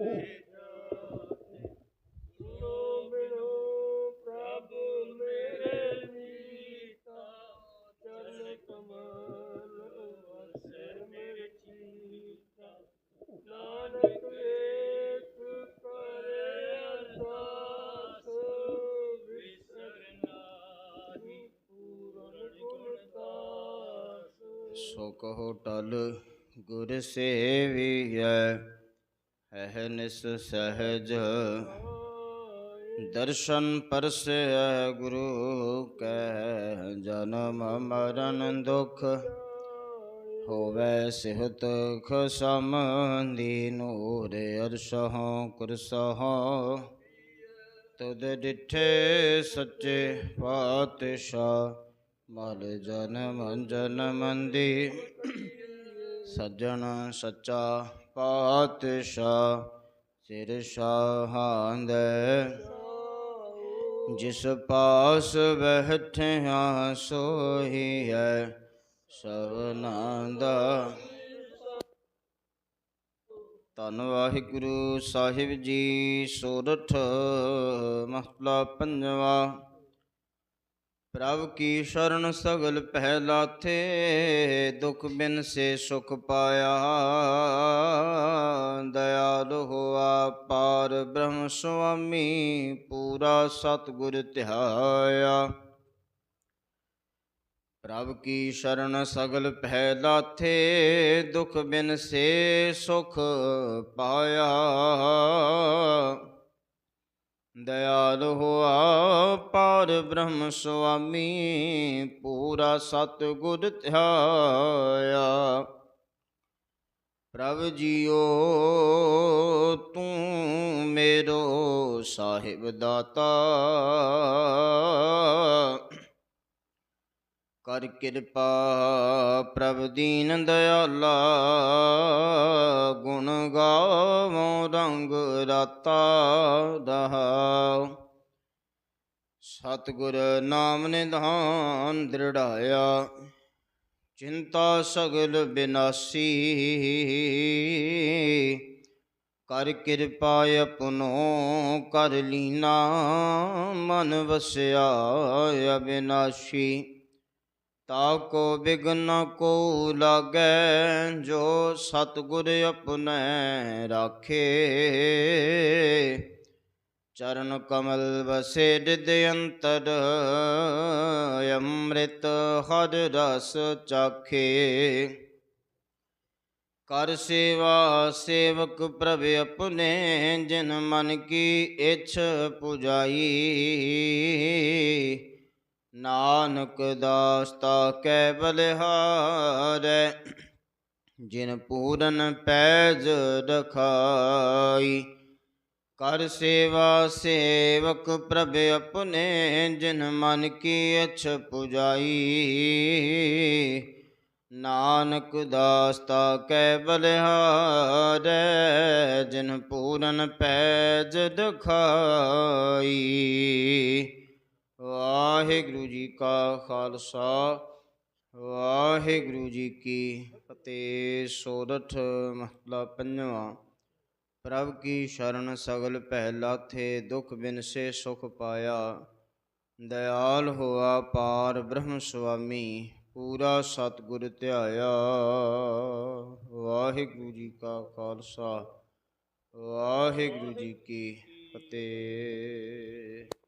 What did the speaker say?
ਸੋ ਕਹੋ ਟਲ ਗੁਰ ਸੇਵੀਐ ਹੈ ਨਿਸ ਸਹਿਜ ਦਰਸ਼ਨ ਪਰਸੈ ਗੁਰੂ ਕੈ ਜਨਮ ਮਰਨ ਦੁਖ ਹੋਵੇ ਸਿਹਤ ਖਸਮ ਦੀ ਨੂਰ, ਅਰਸ਼ਹੁ ਕੁਰਸਹੁ ਤੁਧ ਡਿਠੇ ਸੱਚੇ ਪਾਤਸ਼ਾਹ, ਮਲ ਜਨਮ ਜਨਮ ਦੀ ਸੱਜਣ ਸੱਚਾ ਪਾਤਸ਼ਾਹ, ਸਿਰ ਸ਼ਾਹਾਂਦ। ਜਿਸ ਪਾਸ ਬੈਠਿਆ, ਸੋਹੀ ਹੈ ਸਭਨਾ ਦਾ ਧੰਨ ਵਾਹਿਗੁਰੂ ਸਾਹਿਬ ਜੀ, ਸੋਰਠ ਮਹਲਾ ਪੰਜਵਾ। ਪ੍ਰਭ ਕੀ ਸ਼ਰਨ ਸਗਲ ਪਹਿਲਾ ਥੇ ਦੁਖ ਬਿਨ ਸੇ ਸੁਖ ਪਾਇਆ। ਦਇਆਲ ਹੋਆ ਪਾਰ ਬ੍ਰਹਮ ਸੁਆਮੀ, ਪੂਰਾ ਸਤਿਗੁਰ ਧਿਆਇਆ। ਪ੍ਰਭ ਕੀ ਸ਼ਰਨ ਸਗਲ ਪਹਿ ਲਾਥੇ ਦੁਖ ਬਿਨ ਸੇ ਸੁਖ ਪਾਇਆ। ਦਇਆਲ ਹੋਆ ਪਾਰ ਬ੍ਰਹਮ ਸੁਆਮੀ ਪੂਰਾ ਸਤਿਗੁਰ ਧਿਆਇਆ। ਪ੍ਰਭ ਜੀਓ ਤੂੰ ਮੇਰੋ ਸਾਹਿਬ ਦਾਤਾ ਕਰ ਕਿਰਪਾ ਪ੍ਰਭ ਦੀਨ ਦਇਆਲਾ ਗੁਣ ਗਾਵੋ ਰੰਗ ਰਾਤਾ ਦਹਾਉ ਸਤਿਗੁਰ ਨਾਮ ਨਿਧਾਨ ਦ੍ਰਿੜਾਇਆ, ਚਿੰਤਾ ਸਗਲ ਬਿਨਾਸੀ। ਕਰ ਕਿਰਪਾ ਆਪਣੋ ਕਰ ਲੀਨਾ, ਮਨ ਵਸਿਆ ਅਬਿਨਾਸ਼ੀ। ਤਾ ਕੋ ਬਿਗਨ ਕੋ ਲਾਗੈ, ਜੋ ਸਤਿਗੁਰ ਆਪਣੈ ਰਾਖੇ। ਚਰਨ ਕਮਲ ਵਸੇ ਦਿਦ ਅੰਤਰ, ਅੰਮ੍ਰਿਤ ਹਰ ਰਸ ਚਾਖੇ। ਕਰ ਸੇਵਾ ਸੇਵਕ ਪ੍ਰਭ ਆਪਣੇ, ਜਿਨ ਮਨ ਕੀ ਇਛ ਪੁਜਾਈ। ਨਾਨਕ ਦਾਸਤਾ ਕੈ ਬਲਿਹਾਰੈ, ਜਿਨ ਪੂਰਨ ਪੈਜ ਰਖਾਈ। ਕਰ ਸੇਵਾ ਸੇਵਕ ਪ੍ਰਭ ਆਪਣੇ, ਜਿਨ ਮਨ ਕੀ ਇਛ ਪੁਜਾਈ। ਨਾਨਕ ਦਾਸਤਾ ਕੈ ਬਲਿਹਾਰੈ, ਜਿਨ ਪੂਰਨ ਪੈਜ ਦਿਖਾਈ ਵਾਹਿਗੁਰੂ ਜੀ ਕਾ ਖਾਲਸਾ, ਵਾਹਿਗੁਰੂ ਜੀ ਕੀ ਫਤਿਹ। ਸੋਰਠ ਮਹਲਾ ਪੰਜਵਾਂ, ਪ੍ਰਭ ਕੀ ਸ਼ਰਨ ਸਗਲ ਪਹਿਲਾ ਥੇ ਦੁਖ ਬਿਨਸੇ ਸੁਖ ਪਾਇਆ। ਦਇਆਲ ਹੋਆ ਪਾਰ ਬ੍ਰਹਮ ਸੁਆਮੀ, ਪੂਰਾ ਸਤਿਗੁਰ ਧਿਆਇਆ। ਵਾਹਿਗੁਰੂ ਜੀ ਕਾ ਖਾਲਸਾ, ਵਾਹਿਗੁਰੂ ਜੀ ਕੀ ਫਤਿਹ।